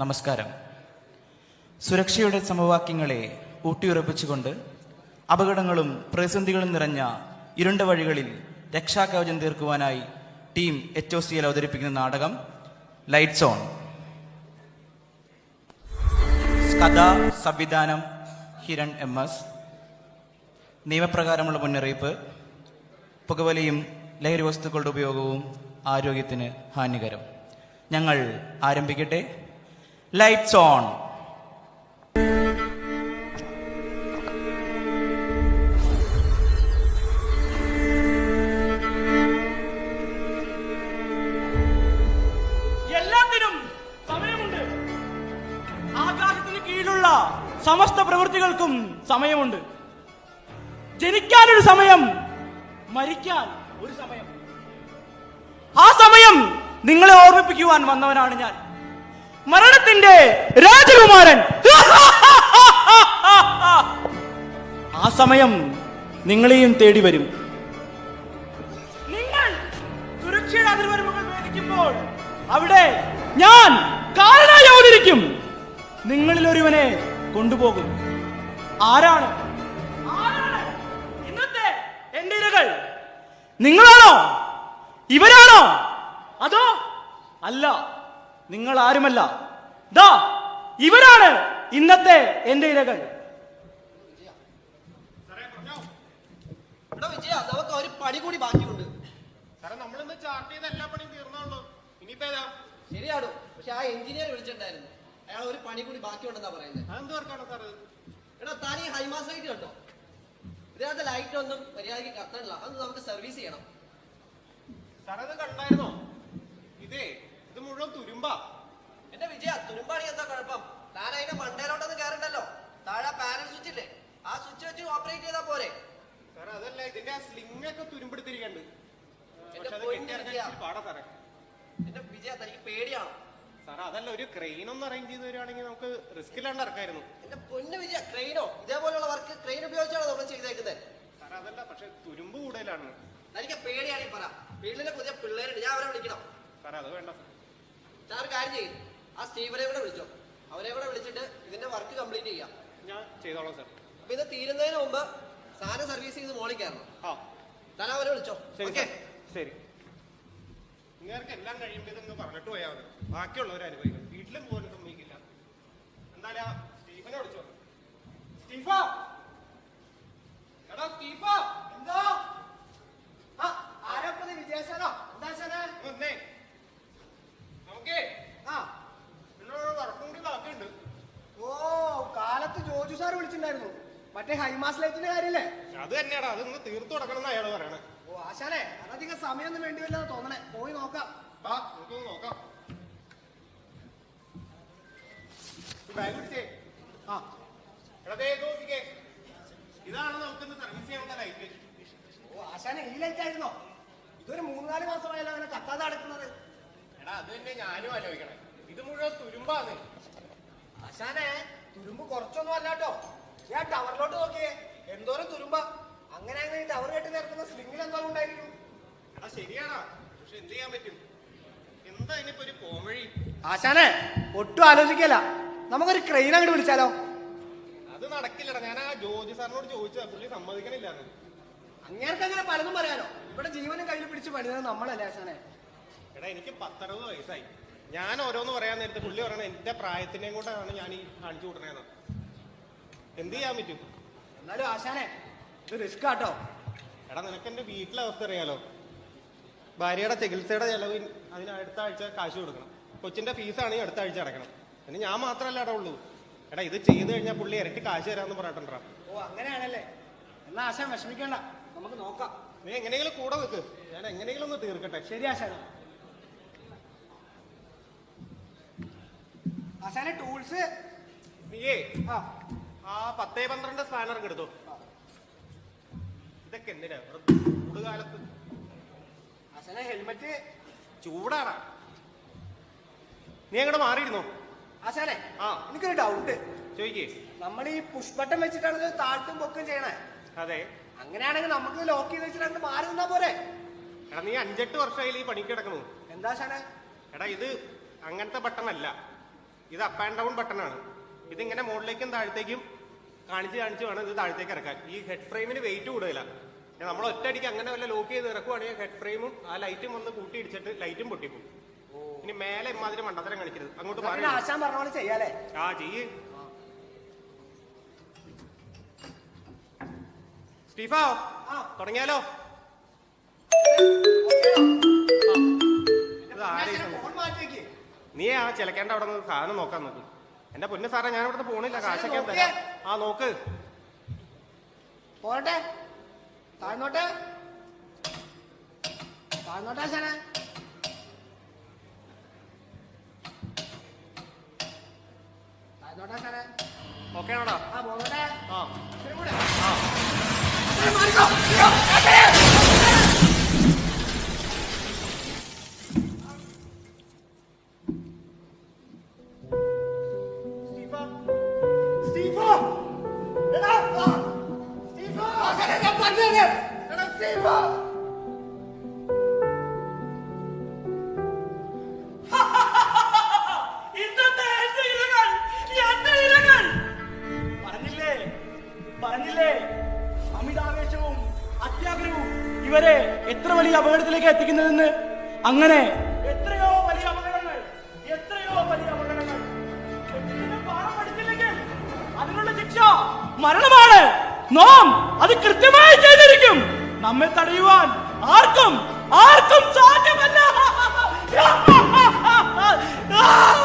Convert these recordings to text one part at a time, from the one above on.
നമസ്കാരം. സുരക്ഷയുടെ സമവാക്യങ്ങളെ ഊട്ടിയുറപ്പിച്ചുകൊണ്ട് അപകടങ്ങളും പ്രതിസന്ധികളും നിറഞ്ഞ ഇരുണ്ട വഴികളിൽ രക്ഷാകവചം തീർക്കുവാനായി ടീം എച്ച് ഒ സിയിൽ അവതരിപ്പിക്കുന്ന നാടകം ലൈറ്റ്സ് ഓൺ കഥ സംവിധാനം ഹിരൺ എം എസ്. നിയമപ്രകാരമുള്ള മുന്നറിയിപ്പ്. പുകവലിയും ലഹരി വസ്തുക്കളുടെ ഉപയോഗവും ആരോഗ്യത്തിന് ഹാനികരം. ഞങ്ങൾ ആരംഭിക്കട്ടെ. ലൈറ്റ്സ് ഓൺ സമയമുണ്ട്. കീഴിലുള്ള സമസ്ത പ്രവൃത്തികൾക്കും സമയമുണ്ട്. ജനിക്കാനൊരു സമയം മരിക്കാൻ ഒരു സമയം. ആ സമയം നിങ്ങളെ ഓർമ്മിപ്പിക്കുവാൻ വന്നവനാണ് ഞാൻ. മരണത്തിന്റെ രാജകുമാരൻ. ആ സമയം നിങ്ങളെയും തേടി വരും. നിങ്ങൾ അതിർവരമ്പുകൾ അവിടെ ഞാൻ കാരണമായി അവതരിക്കും നിങ്ങളിൽ ഒരുവനെ കൊണ്ടുപോകും. ആരാണ്? ആരാണ്? ഇന്നത്തെ എന്റെ ഇരകൾ. നിങ്ങളാണോ? ഇവരാണോ? അതോ അല്ല നിങ്ങൾ ആരുമല്ല ദാ ഇവരാണ് ഇന്നത്തെ എന്റെ ഇരകൾ. ഒരു പണി കൂടി ബാക്കിയുണ്ട്. സാറേ നമ്മളിന്ന് ചാർട്ട് ചെയ്ത എല്ലാ പണിയും തീർന്നുള്ളൂ ഇനിയിപ്പോ ഏതാ? ശരിയാണോ. പക്ഷെ ആ എഞ്ചിനീയർ വിളിച്ചിട്ടുണ്ടായിരുന്നു. അയാൾ ഒരു പണി കൂടി ബാക്കിയുണ്ടെന്നാ പറയുന്നത് അതെന്ത് വർക്കാണ് സാർ എടാ താൻ ഈ ഹൈമാസ് ലൈറ്റ് കണ്ടോ? ഇതിനകത്ത് ലൈറ്റ് ഒന്നും മര്യാദയ്ക്ക് കത്തണില്ല. അത് നമുക്ക് സർവീസ് ചെയ്യണം. സാറേ കണ്ടായിരുന്നോ? തുരുമ്പാ. എന്റെ വിജയ തുരുമ്പാണി എന്താ കുഴപ്പം? താൻ അതിന്റെ മണ്ടയിലോട്ടൊന്ന് കയറണ്ടല്ലോ താഴെ പാനൽ സ്വിച്ച് ഇല്ലേ? ആ സ്വിച്ച് വെച്ച് ഓപ്പറേറ്റ് ചെയ്താ പോരെ. സാറേ അതല്ല ഇതിന്റെ ആ സ്ലിംഗ് ഒക്കെ തുരുമ്പെടുത്തിരിക്കണ്ട്. എന്റെ കെട്ടിയിറക്കാൻ വിജയ. പാടാ സാറേ. എന്റെ വിജയ തനിക്ക് പേടിയാണോ. സാറേ അതല്ല ഒരു ക്രെയിൻ ഒന്ന് അറേഞ്ച് ചെയ്ത് തരുവാണെങ്കിൽ നമുക്ക് റിസ്ക് ഇല്ലാണ്ട് ഇറക്കായിരുന്നു എന്റെ പൊന്ന് വിജയ ക്രെയിനോ ഇതേപോലെയുള്ള വർക്ക് ക്രെയിൻ ഉപയോഗിച്ചാണോ നമ്മൾ ചെയ്തേക്കുന്നത് സാറേ അതല്ല പക്ഷെ തുരുമ്പ് കൂടുതലാണ്. തനിക്ക് പേടിയാണെങ്കിൽ പറ. വീട്ടിലെ പുതിയ പിള്ളേരുണ്ട് ഞാൻ അവരെ വിളിക്കണം. സാറേ അത് വേണ്ട ഞാൻ ഒരു കാര്യം ചെയ്യും. ആ സ്റ്റീവനെ കൂടെ വിളിച്ചോ. അവരെ കൂടെ വിളിച്ചിട്ട് ഇതിന്റെ വർക്ക് കംപ്ലീറ്റ് ചെയ്യാം. ഞാൻ ചെയ്തോളാം സാർ. അപ്പൊ ഇത് തീരുന്നതിന് മുമ്പ് സാധനം സർവീസ് ചെയ്ത് മോളിൽ കയറണം. ആ. ഞാൻ അവരെ വിളിച്ചോ. ശരി ഓക്കെ. സാർ. ശരി. നിങ്ങൾക്ക് എല്ലാം കഴിയുമ്പോൾ ഇതൊന്ന് പറഞ്ഞിട്ട് പോയാൽ മതി. ബാക്കിയുള്ളവർ അനുഭവിക്കും വീട്ടിലും പോലും സമ്മതിക്കില്ല. എന്തായാലും ആ സ്റ്റീഫനെ വിളിച്ചോ. സ്റ്റീഫ! എടാ സ്റ്റീഫ! എന്തോ ആരപ്പത് വിജയസാനോ എന്താ സാറേ വന്നേ നമുക്കേ ആ നിന്നോട് വർക്കും കൂടി ബാക്കിയുണ്ട് ഓ കാലത്ത് ജോജു സാർ വിളിച്ചിട്ടുണ്ടായിരുന്നു മറ്റേ ഹൈമാസ് ലൈറ്റിന്റെ കാര്യല്ലേ? അത് തന്നെയാടാ അതൊന്ന് തീർത്തു കൊടുക്കണം എന്ന് അയാൾ പറയണേ. ഓ ആശാനെ അതധികം സമയമൊന്നും വേണ്ടി വരില്ലെന്ന് തോന്നണേ. പോയി നോക്കാം. വാ നമുക്കൊന്ന് നോക്കാം. ആ. ഇതാണ് നമുക്കിന്ന് സർവീസ് ചെയ്യാനുള്ള ലൈറ്റ് ഓ ആശാനെ ഈ ലൈറ്റ് ആയിരുന്നോ? ഇതൊരു മൂന്ന് നാല് മാസമായാലും അങ്ങനെ കത്താതെ അടക്കുന്നത് എടാ അത് തന്നെ ഞാനും ആലോചിക്കണേ. ഇത് മുഴുവൻ തുരുമ്പാന്ന്. ആശാനെ തുരുമ്പ് കുറച്ചൊന്നും അല്ലാട്ടോ. ഞാൻ ടവറിലോട്ട് നോക്കിയേ. എന്തോരം തുരുമ്പ. അങ്ങനെ അങ്ങനെ ടവർ കെട്ടി നിരക്കുന്ന സ്ലിംഗിൽ എന്തോ ഉണ്ടായിരിക്കും. എടാ ശരിയാണോ പക്ഷെ എന്ത് ചെയ്യാൻ പറ്റും? എന്താ ഇനിയിപ്പോ ഒരു പോംവഴി ആശാനെ ഒട്ടും ആലോചിക്കല നമുക്കൊരു ക്രെയിൻ അങ്ങോട്ട് വിളിച്ചാലോ? അത് നടക്കില്ലടാ. ഞാൻ ആ ജോജി സാറിനോട് ചോദിച്ചതാ. പുള്ളി സമ്മതിക്കണില്ല അങ്ങേർക്ക് അങ്ങനെ പലതും പറയാനോ ഇവിടെ ജീവനും കയ്യിൽ പിടിച്ച് പണിതത് നമ്മളല്ലേ ആശാനെ? എടാ എനിക്ക് പത്തറുപത് വയസ്സായി. ഞാൻ ഓരോന്ന് പറയാൻ നേരത്തെ പുള്ളി പറയണ എന്റെ പ്രായത്തിനെയും കൊണ്ടാണ് ഞാൻ ഈ കാണിച്ചു കൂട്ടണേന്ന് എന്ത് ചെയ്യാൻ പറ്റും? എന്നാലും ആശാനെ ഇത് റിസ്ക് ആട്ടോ. എടാ നിനക്ക് എന്റെ വീട്ടിലെ അവസ്ഥ അറിയാലോ. ഭാര്യയുടെ ചികിത്സയുടെ ചെലവ് അതിന് അടുത്ത ആഴ്ച കാശ് കൊടുക്കണം. കൊച്ചിന്റെ ഫീസാണെങ്കിൽ അടുത്ത ആഴ്ച അടക്കണം പിന്നെ ഞാൻ മാത്രമല്ല എടാ ഉള്ളൂ. എടാ ഇത് ചെയ്തു കഴിഞ്ഞാൽ പുള്ളി ഇരട്ടി കാശ് തരാന്ന് പറഞ്ഞിട്ടുണ്ടാ ഓ അങ്ങനെയാണല്ലേ. എന്നാ ആശാൻ വിഷമിക്കണ്ട. നമുക്ക് നോക്കാം. നീ എങ്ങനെയെങ്കിലും കൂടെ നിൽക്ക് ഞാൻ എങ്ങനെയെങ്കിലും ഒന്ന് തീർക്കട്ടെ. ശരി ആശാന. ആശാനെ ടൂൾസ് നീയേ ആ. ആ പത്തേ പന്ത്രണ്ട് സ്പാനർ എടുത്തു. ഇതൊക്കെ എന്തിനാ? ചൂടുകാലത്ത്. ചൂട് കാലത്ത് ആശാനെ ഹെൽമെറ്റ് ചൂടാണ്. നീ അങ്ങോട്ട് മാറിയിരുന്നോ? ആശാനെ ആ. എനിക്കൊരു ഡൗട്ട് ചോദിക്കേ. നമ്മൾ ഈ പുഷ്പട്ടൻ വെച്ചിട്ടാണ് താഴ്ത്തും പൊക്കും ചെയ്യണേ. അതെ. അങ്ങനെയാണെങ്കിൽ നമുക്ക് ലോക്ക് ചെയ്ത് വെച്ചിട്ട് മാറി നിന്നാ പോരെ. എടാ നീ അഞ്ചെട്ട് വർഷമായി ഈ പണിക്ക് കിടക്കണു എന്താ ആശാനെ? എടാ ഇത് അങ്ങനത്തെ ബട്ടൺ അല്ല. ഇത് അപ്പ് ആൻഡ് ഡൗൺ ബട്ടൺ ആണ്. ഇതിങ്ങനെ മുകളിലേക്കും താഴത്തേക്കും കാണിച്ച് കാണിച്ച് വേണം ഇത് താഴത്തേക്ക് ഇറക്കാൻ. ഈ ഹെഡ് ഫ്രെയിമിന് വെയിറ്റ് കൂടുതലാണ് നമ്മൾ ഒറ്റയടിക്ക് അങ്ങനെ വല്ല ലോക്ക് ചെയ്ത് ഇറക്കുവാണെങ്കിൽ ഹെഡ് ഫ്രെയിമും ആ ലൈറ്റും ഒന്ന് കൂട്ടി ഇടിച്ചിട്ട് ലൈറ്റും പൊട്ടിപ്പോ ഇനി മേലെ ഇമാതിരി മണ്ടത്തരം കാണിക്കരുത്. അങ്ങോട്ട് പറഞ്ഞ ചെയ്യാലേ ആ ചെയ്യ്. സ്റ്റീഫോ തുടങ്ങിയാലോ? നീ ആ ചിലക്കേണ്ട അവിടെ നിന്ന് സാധനം നോക്കാൻ നോക്കി. എന്റെ പൊന്നു സാറേ ഞാൻ ഇവിടുന്ന് പോണില്ല കാശൊക്കെ എന്താ തരാം. ആ നോക്ക്. പോരട്ടെ. താഴ്ന്നോട്ടെ. താഴ്ന്നോട്ടെ ശനെ താഴ്ന്നോട്ടെ ആശാനെ ഓക്കെ ആണോടാ ആ പോകട്ടെ. ആ. ശരി കൂടെ. ആ. ഇവരെ എത്ര വലിയ അപകടത്തിലേക്ക് എത്തിക്കുന്നതെന്ന്? അങ്ങനെ എത്രയോ വലിയ അപകടങ്ങൾ എത്രയോ വലിയ അപകടങ്ങൾ. അതിനുള്ള ശിക്ഷ മരണമാണ്. നാം അത് കൃത്യമായി ചെയ്തിരിക്കും. നമ്മെ തടയുവാൻ ആർക്കും ആർക്കും സാധ്യമല്ല.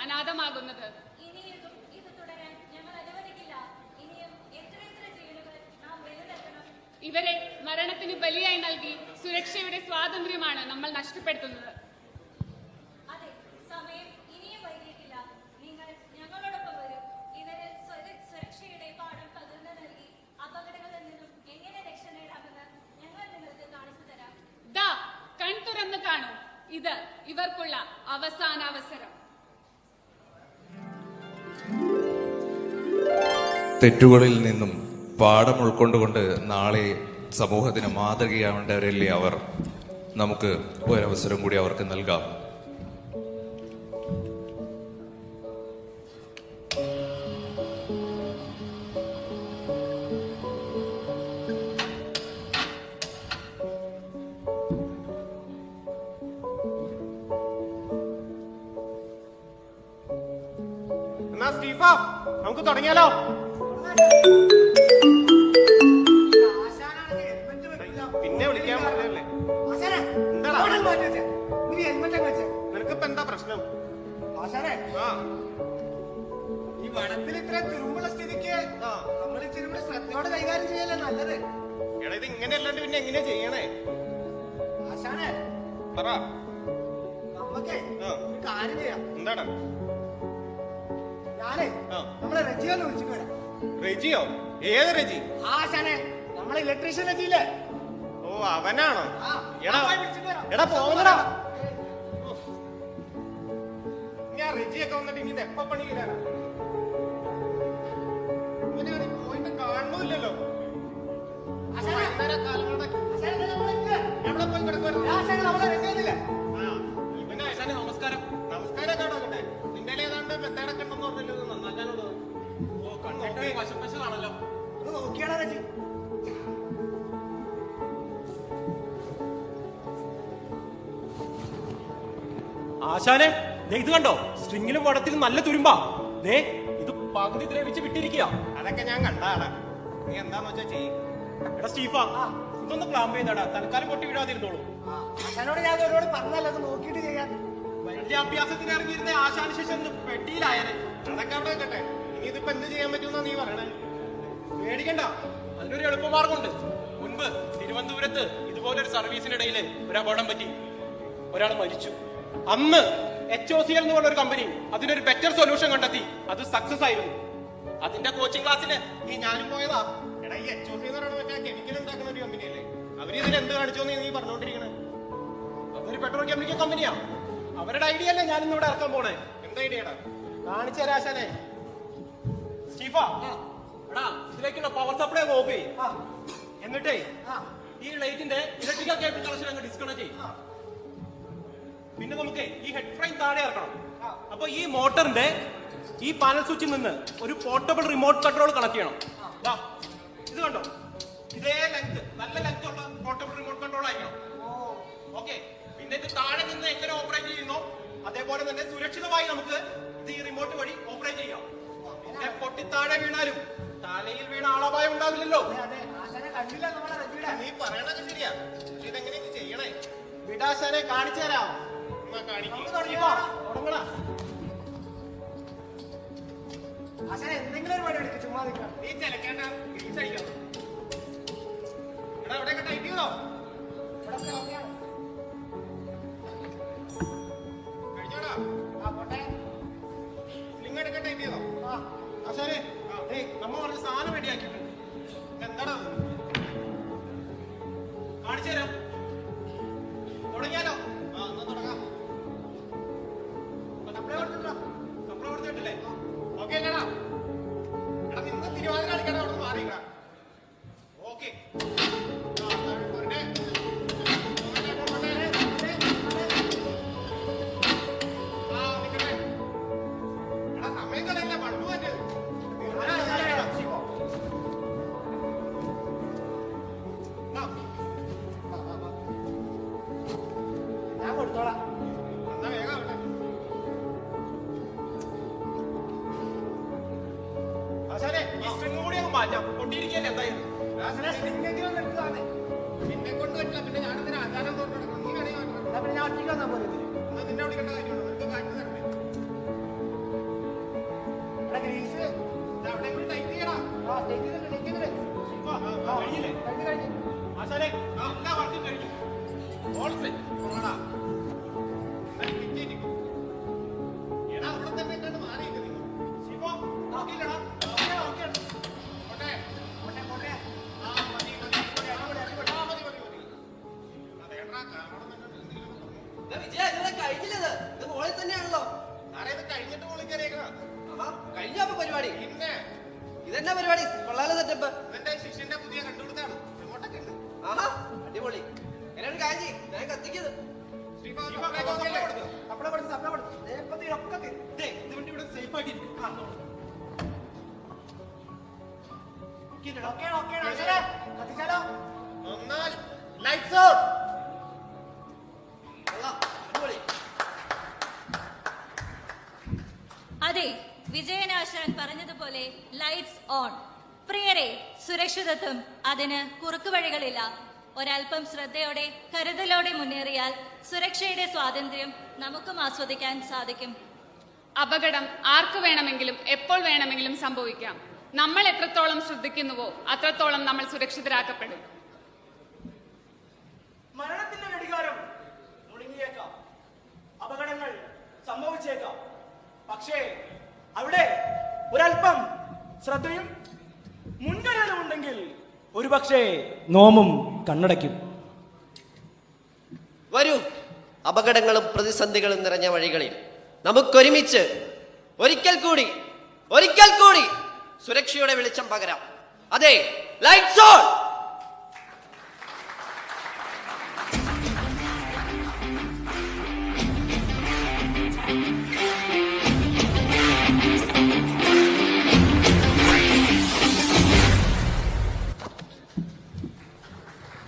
എങ്ങനെ ഇവരെ മരണത്തിന് ബലിയായി നൽകി സുരക്ഷയുടെ സ്വാതന്ത്ര്യമാണ് നമ്മൾ നഷ്ടപ്പെടുത്തുന്നത്. കാണൂ. ഇത് ഇവർക്കുള്ള അവസാന അവസരം തെറ്റുകളിൽ നിന്നും പാഠം ഉൾക്കൊണ്ടുകൊണ്ട് നാളെ സമൂഹത്തിന് മാതൃകയാവേണ്ടവരല്ലേ അവർ നമുക്ക് ഒരവസരം കൂടി അവർക്ക് നൽകാം എന്നാ നമുക്ക് തുടങ്ങിയാലോ. പിന്നെ വിളിക്കാൻ പറഞ്ഞല്ലേ. നിനക്കിപ്പോ എന്താ പ്രശ്നം? ഈ വനത്തിൽ ഇത്ര തുരുമ്പുള്ള സ്ഥിതിക്ക്. നമ്മൾ ഇച്ചിരി കൂടി ശ്രദ്ധയോടെ കൈകാര്യം ചെയ്യല്ലേ നല്ലത്? എടാ ഇത് ഇങ്ങനെ അല്ലാണ്ട് പിന്നെ എങ്ങനെയാ ചെയ്യണേ? ആശാനെ പറ. നമുക്കേ. ഒരു കാര്യം ചെയ്യാം. എന്താണ് ഞാനേ നമ്മളെ റജിയോന്ന് വിളിച്ചിട്ട് വരാം. റെജിയോ? ഏത് റെജി? ആശാനെ നമ്മളെ ഇലക്ട്രീഷ്യൻ റെജിയില്ലേ? ഓ അവനാണോ? എടാ എടാ പോകണടാ ഞാൻ വന്നിട്ട് ഇനി എപ്പോ പണി പോയിട്ട് കാണുന്നില്ലല്ലോ കാലം ദേ ഇത് കണ്ടോ? സ്ട്രിങ്ങിലും വടത്തിലും നല്ല തുരുമ്പാ. ദേ ഇത് പകുതി ദ്രവിച്ച് വിട്ടിരിക്കുക അതൊക്കെ ഞാൻ കണ്ടാടാ. നീ എന്താന്ന് വെച്ചാ ചെയ്യും. എടാ സ്റ്റീഫ ഇതൊന്ന് പ്ലാൻ ചെയ്തടാ. തൽക്കാലം പൊട്ടി വിടാതിരുന്നോളൂ ആശാനോട് ഞാൻ അവരോട് പറഞ്ഞല്ലോ അത് നോക്കിയിട്ട് ചെയ്യാൻ. വലിയ അഭ്യാസത്തിന് ഇറങ്ങിയിരുന്ന ആശാന ശേഷം പെട്ടിയിലായനെ. അതൊക്കെ അവിടെ വെക്കട്ടെ. ഇനി ഇതിപ്പോ എന്ത് ചെയ്യാൻ പറ്റുമെന്നാ നീ പറയണേ. പേടിക്കണ്ട. അതിനൊരു എളുപ്പമാർഗമുണ്ട്. മുൻപ് തിരുവനന്തപുരത്ത് ഇതുപോലൊരു സർവീസിനിടയിൽ ഒരു അപകടം പറ്റി. ഒരാൾ മരിച്ചു. അന്ന് എച്ച് ഒ സി എൽ എന്ന് പറഞ്ഞ ഒരു കമ്പനി അതിനൊരു ബെറ്റർ സൊല്യൂഷൻ കണ്ടെത്തി. അത് സക്സസ് ആയിരുന്നു. അതിന്റെ കോച്ചിങ് ക്ലാസ്സിന് ഈ ഞാനും പോയതാ. എടാ ഈ എച്ച് ഒ സി എന്ന് പറയുന്നത് മറ്റേ കെമിക്കൽ ഉണ്ടാക്കുന്ന ഒരു കമ്പനിയല്ലേ അവർ ഇതിൽ എന്ത് കാണിച്ചു നീ പറഞ്ഞോണ്ടിരിക്കണേ. അതൊരു പെട്രോൾ കെമിക്കൽ കമ്പനിയാ അവരുടെ ഐഡിയ അല്ലേ ഞാനിന്ന് ഇവിടെ ഇറക്കാൻ പോണേ. എന്താ ഐഡിയടാ കാണിച്ചു തരാശാനെ സ്റ്റീഫ എടാ ഇതിലേക്കുള്ള പവർ സപ്ലൈ ഓഫ് ചെയ്യും. എന്നിട്ടേ ഈ ലൈറ്റിന്റെ ഇലക്ട്രിക്കൽ കേബിൾ കണക്ഷൻ അങ്ങ് ഡിസ്കണക്ട് ചെയ്യും. പിന്നെ നമുക്ക് ഈ ഹെഡ് ഫ്രെയിം താഴെ ഇറക്കണം. അപ്പൊ ഈ മോട്ടറിന്റെ ഈ പാനൽ സ്വിച്ചിൽ നിന്ന് ഒരു പോർട്ടബിൾ റിമോട്ട് കൺട്രോൾ കണക്ട് ചെയ്യണം. ഇത് കണ്ടോ? ഇതേ ലെങ്ത് നല്ല ലെങ്ത് ഉള്ള പോർട്ടബിൾ റിമോട്ട് കൺട്രോൾ ആയിരിക്കണം. ഓക്കെ പിന്നെ ഇത് താഴെ നിന്ന് എങ്ങനെ ഓപ്പറേറ്റ് ചെയ്യുന്നു അതേപോലെ തന്നെ സുരക്ഷിതമായി നമുക്ക് ഇത് ഈ റിമോട്ട് വഴി ഓപ്പറേറ്റ് ചെയ്യാം. പിന്നെ പൊട്ടി താഴെ വീണാലും തലയിൽ വീണ ആളപായം ഉണ്ടാവില്ലല്ലോ. നീ പറയണത് ശരിയാ പക്ഷെ ഇതെങ്ങനെ ഇത് ചെയ്യണേ? വിടാശാനെ കാണിച്ചു തരാം. എന്തെങ്കിലും ഒരു പരിപാടി എടുക്കും ചുമ്മാ നിൽക്കാം നീ ചിലക്കേണ്ട ഗ്രീസ് അടിക്കണം എടാ അവിടെയൊക്കെ ടൈറ്റ് ചെയ്തോ? ഇവിടെ മാറ്റാം പൊട്ടിയിരിക്കല്ലേ എന്തായാലും? നിന്നെ കൊണ്ട് പറ്റില്ല പിന്നെ ഞാനെന്തിനാ ആചാരം തോന്നിട്ട് നീ വേണേ പിന്നെ ഞാൻ ഒറ്റയ്ക്ക് വന്നാൽ പോലെ നിന്നെ വിളിക്കേണ്ട കാര്യമുണ്ടോ? നിനക്ക് കാറ്റ് തരണ്ടേ ഗ്രീസ്. അവിടെ കൂടി ടൈറ്റ് ചെയ്യണം ടേക്ക് ചെയ്തിട്ട് ടേക്ക് ചെയ്തിട്ട് കഴിഞ്ഞില്ലേ? തരും ദേ, ഇതിവണ്ടി ഇവിടെ സേഫ് ആക്കിയിരിക്കും ആ ഓക്കെ ഓക്കെ ആശാനെ കത്തിച്ചാലോ? എന്നാൽ ലൈറ്റ്സ് ഔട്ട് അതെ വിജയനാശാൻ പറഞ്ഞതുപോലെ ലൈറ്റ്സ് ഓൺ പ്രിയരെ സുരക്ഷിതത്വം അതിന് കുറുക്കുവഴികളില്ല. ഒരല്പം ശ്രദ്ധയോടെ കരുതലോടെ മുന്നേറിയാൽ സുരക്ഷയുടെ സ്വാതന്ത്ര്യം നമുക്കും ആസ്വദിക്കാൻ സാധിക്കും. അപകടം ആർക്ക് വേണമെങ്കിലും എപ്പോൾ വേണമെങ്കിലും സംഭവിക്കാം. നമ്മൾ എത്രത്തോളം ശ്രദ്ധിക്കുന്നുവോ അത്രത്തോളം നമ്മൾ സുരക്ഷിതരാക്കപ്പെടും. മരണത്തിന്റെ ഘടികാരം മുടങ്ങിയേക്കാം. അപകടങ്ങൾ സംഭവിച്ചേക്കാം. പക്ഷേ അവിടെ ഒരല്പം ശ്രദ്ധയും മുൻകരുതലും ഉണ്ടെങ്കിൽ ഒരുപക്ഷേ നോമും കണ്ണടയ്ക്കും. വരൂ. അപകടങ്ങളും പ്രതിസന്ധികളും നിറഞ്ഞ വഴികളിൽ നമുക്കൊരുമിച്ച് ഒരിക്കൽ കൂടി ഒരിക്കൽ കൂടി സുരക്ഷയുടെ വെളിച്ചം പകരാം. അതെ ലൈറ്റ്സ് ഓൺ